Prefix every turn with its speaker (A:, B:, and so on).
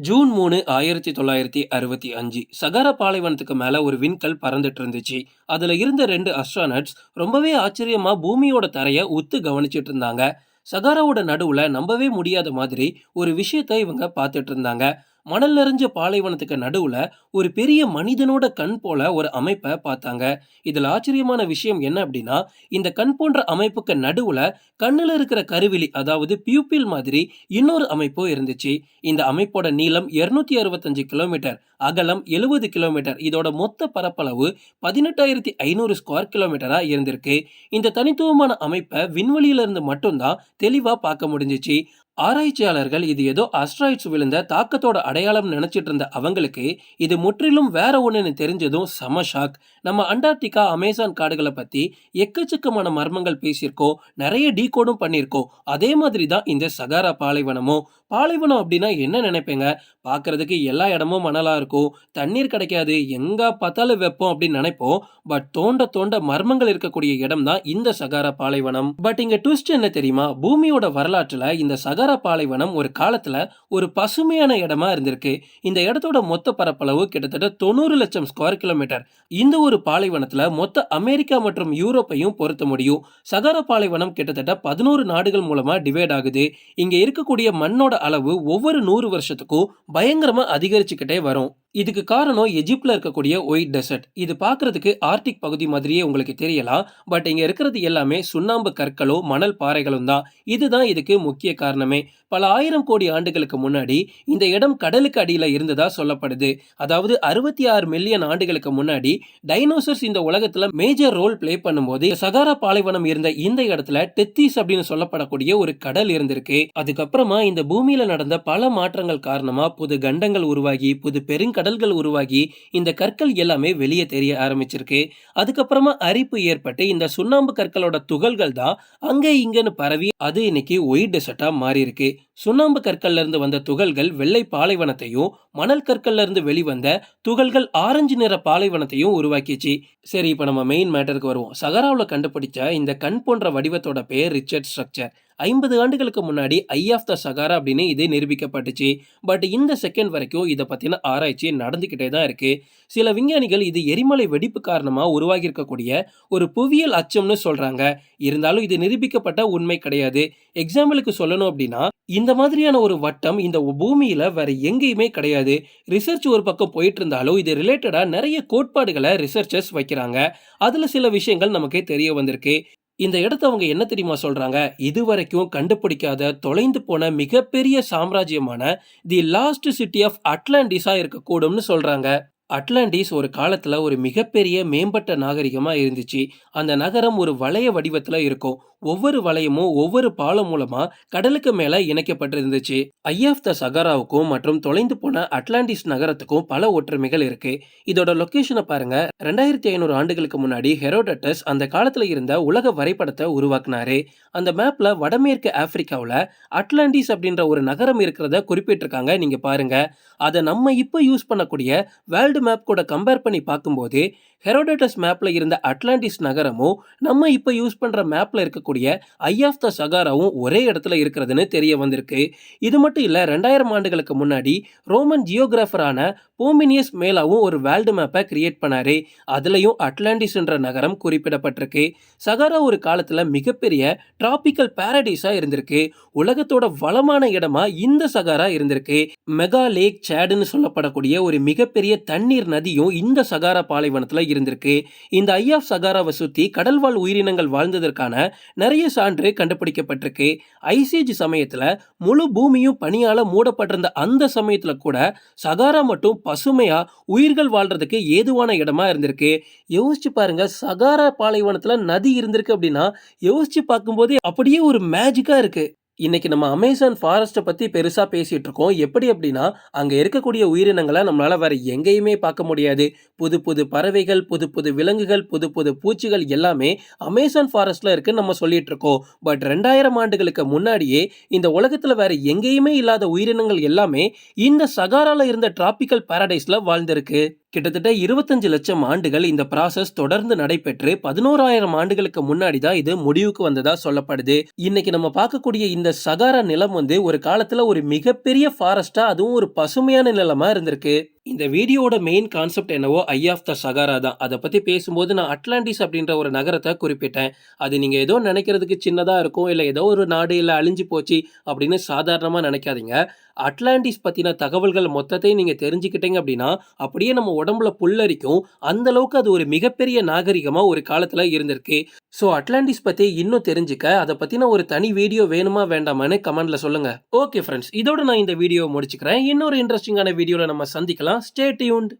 A: June மூணு ஆயிரத்தி தொள்ளாயிரத்தி அறுபத்தி அஞ்சு. சகாரா பாலைவனத்துக்கு மேலே ஒரு விண்கல் பறந்துட்டு இருந்துச்சு. அதில் இருந்த ரெண்டு அஸ்ட்ரானட்ஸ் ரொம்பவே ஆச்சரியமாக பூமியோட தரையை ஒத்து கவனிச்சிட்டு இருந்தாங்க. சகாராவோட நடுவில் நம்பவே முடியாத மாதிரி ஒரு விஷயத்தை இவங்க பார்த்துட்டு இருந்தாங்க. மணல் நிறைஞ்ச பாலைவனத்துக்கு நடுவுல ஒரு பெரிய மனிதனோட கண் போல ஒரு அமைப்பை பார்த்தாங்க. இதுல ஆச்சரியமான விஷயம் என்ன அப்படின்னா இந்த கண் போன்ற அமைப்புக்கு நடுவுல கண்ணுல இருக்கிற கருவிழி அதாவது பியூப்பில் மாதிரி இன்னொரு அமைப்பும் இருந்துச்சு. இந்த அமைப்போட நீளம் 265 அறுபத்தஞ்சு கிலோமீட்டர் அகலம் எழுபது கிலோமீட்டர். இதோட மொத்த பரப்பளவு பதினெட்டாயிரத்தி ஐநூறு ஸ்கொயர் கிலோமீட்டரா இருந்திருக்கு. இந்த தனித்துவமான அமைப்பை விண்வெளியிலிருந்து மட்டும்தான் தெளிவா பார்க்க முடிஞ்சிச்சு. ஆராய்ச்சியாளர்கள் இது ஏதோ அஸ்ட்ராய்ட்ஸ் விழுந்த தாக்கத்தோட அடையாளம் நினைச்சிட்டு இருந்த அவங்களுக்கு இது முற்றிலும் வேற ஒன்றுன்னு தெரிஞ்சதும் சம ஷாக் நம்ம அண்டார்டிகா அமேசான் காடுகளை பற்றி எக்கச்சக்கமான மர்மங்கள் பேசியிருக்கோம் நிறைய டீகோடும் பண்ணியிருக்கோம். அதே மாதிரி தான் இந்த சகாரா பாலைவனமும் பாலைவனம் அப்படின்னா என்ன நினைப்பீங்க? பார்க்கறதுக்கு எல்லா இடமும் மணலாக இருக்கும். தண்ணீர் கிடைக்காது. எங்கே பார்த்தாலும் வெப்பம் அப்படின்னு நினைப்போம். பட் தோண்ட தோண்ட மர்மங்கள் இருக்கக்கூடிய இடம் தான் இந்த சகாரா பாலைவனம். பட் இங்கே ட்விஸ்ட் என்ன தெரியுமா? பூமியோட வரலாற்றில் இந்த சகாரா பாலைவனம் ஒரு காலத்தில் ஒரு பசுமையான இடமா இருந்திருக்கு. இந்த இடத்தோட மொத்த பரப்பளவு கிட்டத்தட்ட தொண்ணூறு லட்சம் ஸ்கொயர் கிலோமீட்டர் இந்த ஒரு பாலைவனத்தில் மொத்த அமெரிக்கா மற்றும் யூரோப்பையும் பொருத்த முடியும். சகாரா பாலைவனம் கிட்டத்தட்ட பதினோரு நாடுகள் மூலமாக டிவைட் ஆகுது. இங்கே இருக்கக்கூடிய மண்ணோட அளவு ஒவ்வொரு நூறு வருஷத்துக்கும் பயங்கரமாக அதிகரிச்சுக்கிட்டே வரும். இதுக்கு காரணம் எஜிப்டில் இருக்கக்கூடிய ஒயிட் டெசர்ட் இது பார்க்கறதுக்கு ஆர்டிக் பகுதி மாதிரியே உங்களுக்கு தெரியலாம். பட் இங்கே இருக்கிறது எல்லாமே சுண்ணாம்பு கற்களும் மணல் பாறைகளும் தான். இதுதான் இதுக்கு முக்கிய காரணமே. பல ஆயிரம் கோடி ஆண்டுகளுக்கு முன்னாடி இந்த இடம் கடலுக்கு அடியில் இருந்ததாக சொல்லப்படுது. அதாவது அறுபத்தி ஆறு மில்லியன் ஆண்டுகளுக்கு முன்னாடி டைனோசர்ஸ் இந்த உலகத்தில் மேஜர் ரோல் ப்ளே பண்ணும்போது சகாரா பாலைவனம் இருந்த இந்த இடத்துல டெத்திஸ் அப்படின்னு சொல்லப்படக்கூடிய ஒரு கடல் இருந்திருக்கு. அதுக்கப்புறமா இந்த பூமியில் நடந்த பல மாற்றங்கள் காரணமாக புது கண்டங்கள் உருவாகி புது கடல்கள் உருவாகி இந்த கற்கள் எல்லாமே வெளியே தெரிய ஆரம்பிச்சிருக்கு. அதுக்கப்புறமா அரிப்பு ஏற்பட்டு இந்த சுண்ணாம்பு கற்களோட துகள்கள் தான் அங்கே இங்கன்னு பரவி அது இன்னைக்கு ஒயிட் டெசர்ட்டா மாறி இருக்கு சுண்ணாம்பு கற்கள்ல இருந்து வந்த துகள்கள் வெள்ளை பாலைவனத்தையும் மணல் கற்கள்ல இருந்து வெளிவந்த துகள்கள் ஆரஞ்சு நிற பாலைவனத்தையும் உருவாக்கிச்சு. சரி இப்போ நம்ம மெயின் மேட்டருக்கு வருவோம். சகராவில் கண்டுபிடிச்ச இந்த கண் போன்ற வடிவத்தோட பேர் ரிச்சர்ட் ஸ்ட்ரக்சர். ஐம்பது ஆண்டுகளுக்கு முன்னாடி ஐ ஆஃப் த சகாரா அப்படின்னு இது நிரூபிக்கப்பட்டுச்சு. பட் இந்த செகண்ட் வரைக்கும் இதை பற்றின ஆராய்ச்சி நடந்துக்கிட்டே தான் இருக்கு. சில விஞ்ஞானிகள் இது எரிமலை வெடிப்பு காரணமாக உருவாகி இருக்கக்கூடிய ஒரு புவியியல் அச்சம்னு சொல்றாங்க. இருந்தாலும் இது நிரூபிக்கப்பட்ட உண்மை கிடையாது. எக்ஸாம்பிளுக்கு சொல்லணும் அப்படின்னா இந்த மாதிரியான ஒரு வட்டம் இந்த பூமியில வேற எங்கேயுமே கிடையாது. ரிசர்ச் ஒரு பக்கம் போயிட்டு இருந்தாலும் இது ரிலேட்டடா நிறைய கோட்பாடுகளை ரிசர்ச்சர்ஸ் வைக்கிறாங்க. அதுல சில விஷயங்கள் நமக்கே தெரிய வந்திருக்கு. இந்த இடத்த அவங்க என்ன தெரியுமா சொல்றாங்க? இதுவரைக்கும் கண்டுபிடிக்காத தொலைந்து போன மிகப்பெரிய சாம்ராஜ்யமான தி லாஸ்ட் சிட்டி ஆஃப் அட்லாண்டிஸா இருக்கக்கூடும்னு சொல்றாங்க. அட்லாண்டிஸ் ஒரு காலத்துல ஒரு மிகப்பெரிய மேம்பட்ட நாகரிகமா இருந்துச்சு. அந்த நகரம் ஒரு வளைய வடிவத்துல இருக்கும். ஒவ்வொரு வளையமும் ஒவ்வொரு பாலம் மூலமா கடலுக்கு மேல இணைக்கப்பட்டிருந்துச்சு. ஐ ஆஃப் த சகாராவுக்கும் மற்றும் தொலைந்து போன அட்லாண்டிஸ் நகரத்துக்கும் பல ஒற்றுமைகள் இருக்கு. இதோட லொகேஷனை பாருங்க. ரெண்டாயிரத்தி ஐநூறு ஆண்டுகளுக்கு முன்னாடி ஹெரோடட்டஸ் அந்த காலத்துல இருந்த உலக வரைபடத்தை உருவாக்குனாரு. அந்த மேப்ல வடமேற்கு ஆப்பிரிக்காவில் அட்லாண்டிஸ் அப்படின்ற ஒரு நகரம் இருக்கிறத குறிப்பிட்டிருக்காங்க. நீங்க பாருங்க. அதை நம்ம இப்போ யூஸ் பண்ணக்கூடிய வேர்ல்டு மேப் கூட கம்பேர் பண்ணி பார்க்கும்போது ஹெரோடட்டஸ் மேப்பில் இருந்த அட்லாண்டிஸ் நகரமும் நம்ம இப்போ யூஸ் பண்ணுற மேப்பில் இருக்கக்கூடிய ஐ ஆஃப் த சகாராவும் ஒரே இடத்துல இருக்கிறதுன்னு தெரிய வந்திருக்கு. இது மட்டும் இல்லை ரெண்டாயிரம் ஆண்டுகளுக்கு முன்னாடி ரோமன் ஜியோகிராஃபரான போமினியஸ் மேலாவும் ஒரு வேர்ல்டு மேப்பை கிரியேட் பண்ணாரு. அதுலேயும் அட்லாண்டிஸ்ன்ற நகரம் குறிப்பிடப்பட்டிருக்கு. சகாரா ஒரு காலத்தில் மிகப்பெரிய டிராபிக்கல் பேரடைஸாக இருந்திருக்கு. உலகத்தோட வளமான இடமா இந்த சகாரா இருந்திருக்கு. மெகா லேக் சேடுன்னு சொல்லப்படக்கூடிய ஒரு மிகப்பெரிய தண்ணீர் நதியும் இந்த சகாரா பாலைவனத்தில் இருந்திருக்கு. இந்த ஐ ஆஃப் சகாராவை சுற்றி கடல்வாழ் உயிரினங்கள் வாழ்ந்ததற்கான நிறைய சான்று கண்டுபிடிக்கப்பட்டிருக்கு. ஐசேஜ் சமயத்தில் முழு பூமியும் பனியால் மூடப்பட்டிருந்த அந்த சமயத்தில் கூட சகாரா மட்டும் பசுமையாக உயிர்கள் வாழ்றதுக்கு ஏதுவான இடமா இருந்திருக்கு. யோசிச்சு பாருங்க சகாரா பாலைவனத்தில் நதி இருந்திருக்கு அப்படின்னா யோசிச்சு பார்க்கும்போதே அப்படியே ஒரு மேஜிக்காக இருக்குது இன்றைக்கி நம்ம அமேசான் ஃபாரஸ்ட்டை பற்றி பெருசாக பேசிகிட்டு இருக்கோம் எப்படி அப்படின்னா அங்கே இருக்கக்கூடிய உயிரினங்களை நம்மளால் வேறு எங்கேயுமே பார்க்க முடியாது. புது புது பறவைகள் புது புது விலங்குகள் புது புது பூச்சிகள் எல்லாமே அமேசான் ஃபாரஸ்ட்டில் இருக்குன்னு நம்ம சொல்லிகிட்டு இருக்கோம் பட் ரெண்டாயிரம் ஆண்டுகளுக்கு முன்னாடியே இந்த உலகத்தில் வேற எங்கேயுமே இல்லாத உயிரினங்கள் எல்லாமே இந்த சகாராவில் இருந்த டிராபிக்கல் பாரடைஸில் வாழ்ந்திருக்கு. கிட்டத்தட்ட இருபத்தஞ்சு லட்சம் ஆண்டுகள் இந்த ப்ராசஸ் தொடர்ந்து நடைபெற்று பதினோராயிரம் ஆண்டுகளுக்கு முன்னாடி தான் இது முடிவுக்கு வந்ததா சொல்லப்படுது. இன்னைக்கு நம்ம பார்க்கக்கூடிய இந்த சகாரா நிலம் வந்து ஒரு காலத்தில் ஒரு மிகப்பெரிய ஃபாரஸ்ட்டாக அதுவும் ஒரு பசுமையான நிலமா இருந்திருக்கு. இந்த வீடியோவோட மெயின் கான்செப்ட் என்னவோ ஐ ஆஃப் த சகாரா தான். அதை பற்றி பேசும்போது நான் அட்லாண்டிஸ் அப்படின்ற ஒரு நகரத்தை குறிப்பிட்டேன். அது நீங்கள் ஏதோ நினைக்கிறதுக்கு சின்னதாக இருக்கும் இல்லை ஏதோ ஒரு நாடு இல்லை அழிஞ்சு போச்சு அப்படின்னு சாதாரணமாக நினைக்காதீங்க. அட்லாண்டிஸ் பற்றின தகவல்கள் மொத்தத்தையும் நீங்கள் தெரிஞ்சுக்கிட்டீங்க அப்படின்னா அப்படியே நம்ம உடம்புல புல்லரிக்கும். அந்தளவுக்கு அது ஒரு மிகப்பெரிய நாகரிகமாக ஒரு காலத்தில் இருந்திருக்கு. ஸோ அட்லாண்டிஸ் பற்றி இன்னும் தெரிஞ்சுக்க அதை பற்றின ஒரு தனி வீடியோ வேணுமா வேண்டாமான்னு கமெண்டில் சொல்லுங்கள் ஓகே ஃப்ரெண்ட்ஸ் இதோட நான் இந்த வீடியோ முடிச்சுக்கிறேன். இன்னொரு இன்ட்ரெஸ்டிங்கான வீடியோவில் நம்ம சந்திக்கலாம். Stay tuned.